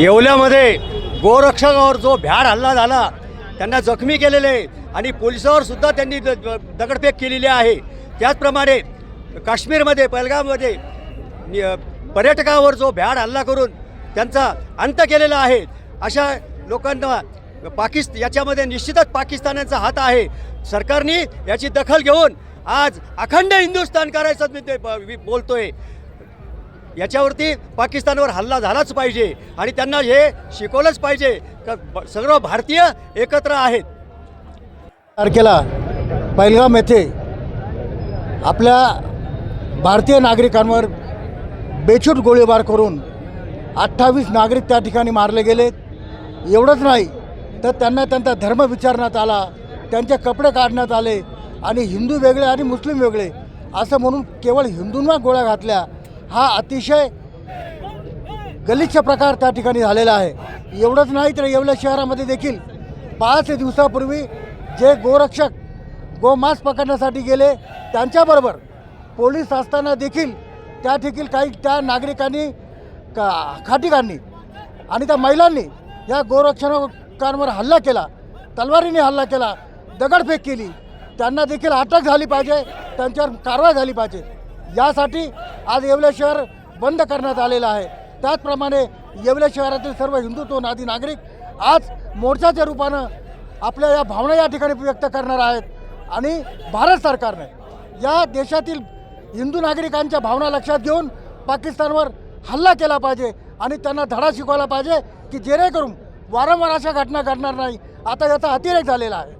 येवल्यामध्ये गोरक्षकावर जो भ्याड हल्ला झाला त्यांना जखमी केलेले आहे आणि पोलिसावर सुद्धा त्यांनी द- द- दगडफेक केलेली आहे. त्याचप्रमाणे काश्मीरमध्ये पहलगाममध्ये पर्यटकावर जो भ्याड हल्ला करून त्यांचा अंत केलेला आहे. अशा लोकांना पाकिस्त याच्यामध्ये निश्चितच पाकिस्तानाचा हात आहे. सरकारने याची दखल घेऊन आज अखंड हिंदुस्थान करायचं मी ते ब- बोलतोय. याच्यावरती पाकिस्तानवर हल्ला झालाच पाहिजे आणि त्यांना हे शिकवलंच पाहिजे. का ब- सर्व भारतीय एकत्र आहेत. तारखेला पैलगाम येथे आपल्या भारतीय नागरिकांवर बेछूट गोळीबार करून अठ्ठावीस नागरिक त्या ठिकाणी मारले गेलेत एवढंच नाही तर त्यांना त्यांचा धर्म विचारण्यात आला त्यांचे कपडे काढण्यात आले आणि हिंदू वेगळे आणि मुस्लिम वेगळे असं म्हणून केवळ हिंदूंना गोळ्या घातल्या हा अतिशय गलिच्छ प्रकार त्या ठिकाणी झालेला आहे. एवढंच नाही तर येवला शहरामध्ये देखील पाच दिवसापूर्वी जे गोरक्षक गोमांस पकडण्यासाठी गेले त्यांच्याबरोबर पोलीस असताना देखील त्या ठिकील काही त्या नागरिकांनी का खाटीकांनी आणि त्या महिलांनी या गोरक्षकांवर हल्ला केला तलवारीने हल्ला केला दगडफेक केली. त्यांना देखील अटक झाली पाहिजे त्यांच्यावर कारवाई झाली पाहिजे. यासाठी आज येवले शहर बंद करण्यात आलेलं आहे. त्याचप्रमाणे येवले शहरातील सर्व हिंदुत्ववादी नागरिक आज मोर्चाच्या रूपानं आपल्या या भावना या ठिकाणी व्यक्त करणार आहेत आणि भारत सरकारने या देशातील हिंदू नागरिकांच्या भावना लक्षात घेऊन पाकिस्तानवर हल्ला केला पाहिजे आणि त्यांना धडा शिकवायला पाहिजे की जेणेकरून वारंवार अशा घटना घडणार नाही. आता याचा अतिरेक झालेला आहे.